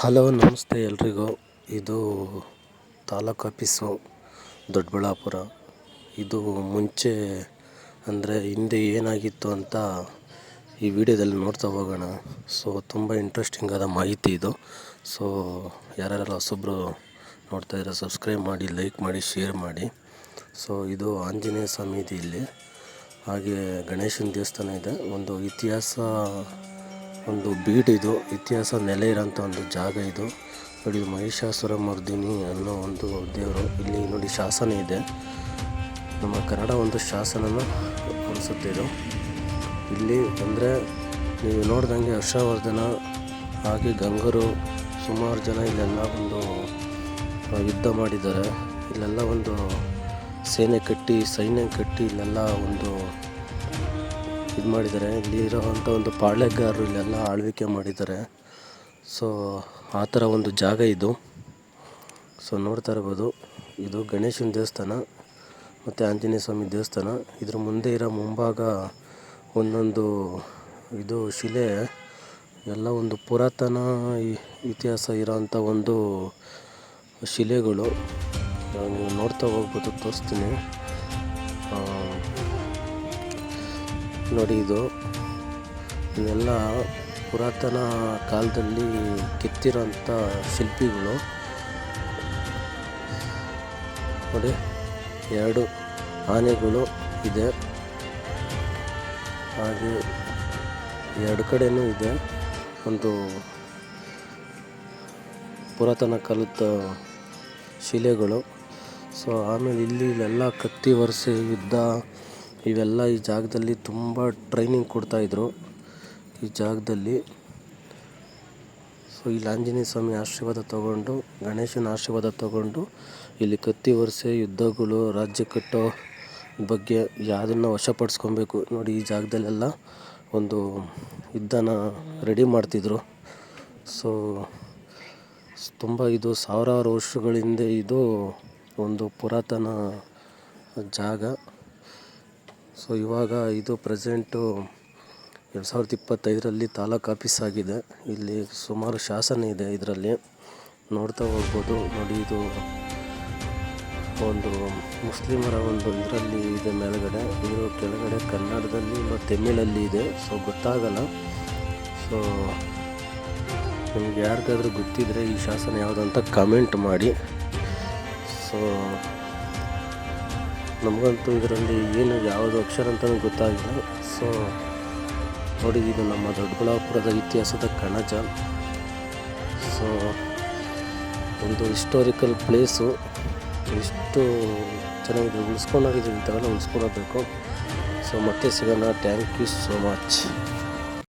Hello, ನಮಸ್ತೆ ಎಲ್ರಿಗೂ. ಇದು ತಾಲೂಕು ಆಫೀಸು, ದೊಡ್ಡಬಳ್ಳಾಪುರ. ಇದು ಮುಂಚೆ ಅಂದರೆ ಹಿಂದೆ ಏನಾಗಿತ್ತು ಅಂತ ಈ ವಿಡಿಯೋದಲ್ಲಿ ನೋಡ್ತಾ ಹೋಗೋಣ. ಸೊ ತುಂಬ ಇಂಟ್ರೆಸ್ಟಿಂಗ್ ಆದ ಮಾಹಿತಿ ಇದು. ಸೊ ಯಾರ್ಯಾರು ಹೊಸೊಬ್ರು ನೋಡ್ತಾ ಇರೋ ಸಬ್ಸ್ಕ್ರೈಬ್ ಮಾಡಿ ಲೈಕ್ ಮಾಡಿ ಶೇರ್ ಮಾಡಿ. ಸೊ ಇದು ಆಂಜನೇಯ ಸ್ವಾಮಿ ಇದೆ ಇಲ್ಲಿ. ಹಾಗೆ ಗಣೇಶನ ದೇವಸ್ಥಾನ ಇದೆ. ಒಂದು ಇತಿಹಾಸ ಒಂದು ಬೀಡ್ ಇದು. ಇತಿಹಾಸ ನೆಲೆ ಇರೋಂಥ ಒಂದು ಜಾಗ ಇದು. ನೋಡಿ ಮಹಿಷಾಸುರ ಮರ್ದಿನಿ ಅನ್ನೋ ಒಂದು ದೇವರು. ಇಲ್ಲಿ ನೋಡಿ, ಶಾಸನ ಇದೆ. ನಮ್ಮ ಕನ್ನಡ ಒಂದು ಶಾಸನನ ಅನಿಸುತ್ತೆ ಇದು. ಇಲ್ಲಿ ಅಂದರೆ ನೀವು ನೋಡ್ದಂಗೆ ಹರ್ಷವರ್ಧನ, ಹಾಗೆ ಗಂಗರು ಸುಮಾರು ಜನ ಇಲ್ಲೆಲ್ಲ ಒಂದು ಯುದ್ಧ ಮಾಡಿದ್ದಾರೆ. ಇಲ್ಲೆಲ್ಲ ಒಂದು ಸೇನೆ ಕಟ್ಟಿ, ಸೈನ್ಯ ಕಟ್ಟಿ ಇಲ್ಲೆಲ್ಲ ಒಂದು ಇದು ಮಾಡಿದ್ದಾರೆ. ಇಲ್ಲಿ ಇರೋವಂಥ ಒಂದು ಪಾಳೆಗಾರರು ಇಲ್ಲೆಲ್ಲ ಆಳ್ವಿಕೆ ಮಾಡಿದ್ದಾರೆ. ಸೊ ಆ ಥರ ಒಂದು ಜಾಗ ಇದು. ಸೊ ನೋಡ್ತಾ ಇರ್ಬೋದು. ಇದು ಗಣೇಶನ ದೇವಸ್ಥಾನ ಮತ್ತು ಆಂಜನೇಯ ಸ್ವಾಮಿ ದೇವಸ್ಥಾನ. ಇದ್ರ ಮುಂದೆ ಇರೋ ಮುಂಭಾಗ ಒಂದೊಂದು ಇದು ಶಿಲೆ, ಎಲ್ಲ ಒಂದು ಪುರಾತನ ಇತಿಹಾಸ ಇರೋಂಥ ಒಂದು ಶಿಲೆಗಳು. ನೀವು ನೋಡ್ತಾ ಹೋಗ್ಬೋದು, ತೋರಿಸ್ತೀನಿ. ನೋಡಿ ಇದು. ಇದೆಲ್ಲ ಪುರಾತನ ಕಾಲದಲ್ಲಿ ಕೆತ್ತಿರೋಂಥ ಶಿಲ್ಪಿಗಳು. ನೋಡಿ, ಎರಡು ಆನೆಗಳು ಇದೆ. ಹಾಗೆ ಎರಡು ಕಡೆಯೂ ಇದೆ. ಒಂದು ಪುರಾತನ ಕಾಲದ ಶಿಲೆಗಳು. ಸೊ ಆಮೇಲೆ ಇಲ್ಲಿ ಇಲ್ಲೆಲ್ಲ ಕತ್ತಿ ವರ್ಷ ಯುದ್ಧ ಇವೆಲ್ಲ ಈ ಜಾಗದಲ್ಲಿ ತುಂಬ ಟ್ರೈನಿಂಗ್ ಕೊಡ್ತಾಯಿದ್ರು ಈ ಜಾಗದಲ್ಲಿ ಸೊ ಇಲ್ಲಿ ಆಂಜನೇಯ ಸ್ವಾಮಿ ಆಶೀರ್ವಾದ ತಗೊಂಡು, ಗಣೇಶನ ಆಶೀರ್ವಾದ ತಗೊಂಡು, ಇಲ್ಲಿ ಕತ್ತಿ ವರ್ಷೆ ಯುದ್ಧಗಳು, ರಾಜ್ಯ ಕಟ್ಟೋ ಬಗ್ಗೆ ಯಾವುದನ್ನು ವಶಪಡಿಸ್ಕೊಬೇಕು ನೋಡಿ ಈ ಜಾಗದಲ್ಲೆಲ್ಲ ಒಂದು ಯುದ್ಧನ ರೆಡಿ ಮಾಡ್ತಿದ್ರು. ಸೊ ತುಂಬ ಇದು ಸಾವಿರಾರು ವರ್ಷಗಳ ಹಿಂದೆ ಇದು ಒಂದು ಪುರಾತನ ಜಾಗ. ಸೊ ಇವಾಗ ಇದು ಪ್ರೆಸೆಂಟು ಎರಡು ಸಾವಿರದ ಇಪ್ಪತ್ತೈದರಲ್ಲಿ ತಾಲೂಕು ಆಫೀಸ್ ಆಗಿದೆ. ಇಲ್ಲಿ ಸುಮಾರು ಶಾಸನ ಇದೆ ಇದರಲ್ಲಿ. ನೋಡ್ತಾ ಹೋಗ್ಬೋದು. ನೋಡಿ, ಇದು ಒಂದು ಮುಸ್ಲಿಮರ ಒಂದು ಇದರಲ್ಲಿ ಇದೆ ಮೇಲ್ಗಡೆ. ಇದು ಕೆಳಗಡೆ ಕನ್ನಡದಲ್ಲಿ ಇಲ್ಲ ತಮಿಳಲ್ಲಿ ಇದೆ. ಸೊ ಗೊತ್ತಾಗಲ್ಲ. ಸೊ ನಿಮ್ಗೆ ಯಾರಿಗಾದ್ರೂ ಗೊತ್ತಿದ್ರೆ ಈ ಶಾಸನ ಯಾವುದಂತ ಕಮೆಂಟ್ ಮಾಡಿ. ಸೊ ನಮಗಂತೂ ಇದರಲ್ಲಿ ಏನು ಯಾವುದು ಅಕ್ಷರ ಅಂತಲೂ ಗೊತ್ತಾಗಿಲ್ಲ. ಸೊ ನೋಡಿ, ಇದು ನಮ್ಮ ದೊಡ್ಡಬಳ್ಳಾಪುರದ ಇತಿಹಾಸದ ಕಣಜ. ಸೊ ಒಂದು ಹಿಸ್ಟೋರಿಕಲ್ ಪ್ಲೇಸು ಎಷ್ಟು ಚೆನ್ನಾಗಿದೆ. ಉಳಿಸ್ಕೊಂಡೋಗಿದ್ದೀವಿ ಇಂಥವೆಲ್ಲ ಉಳಿಸ್ಕೊಳ್ಬೇಕು. ಸೊ ಮತ್ತೆ ಸಿಗೋಣ. Thank you so much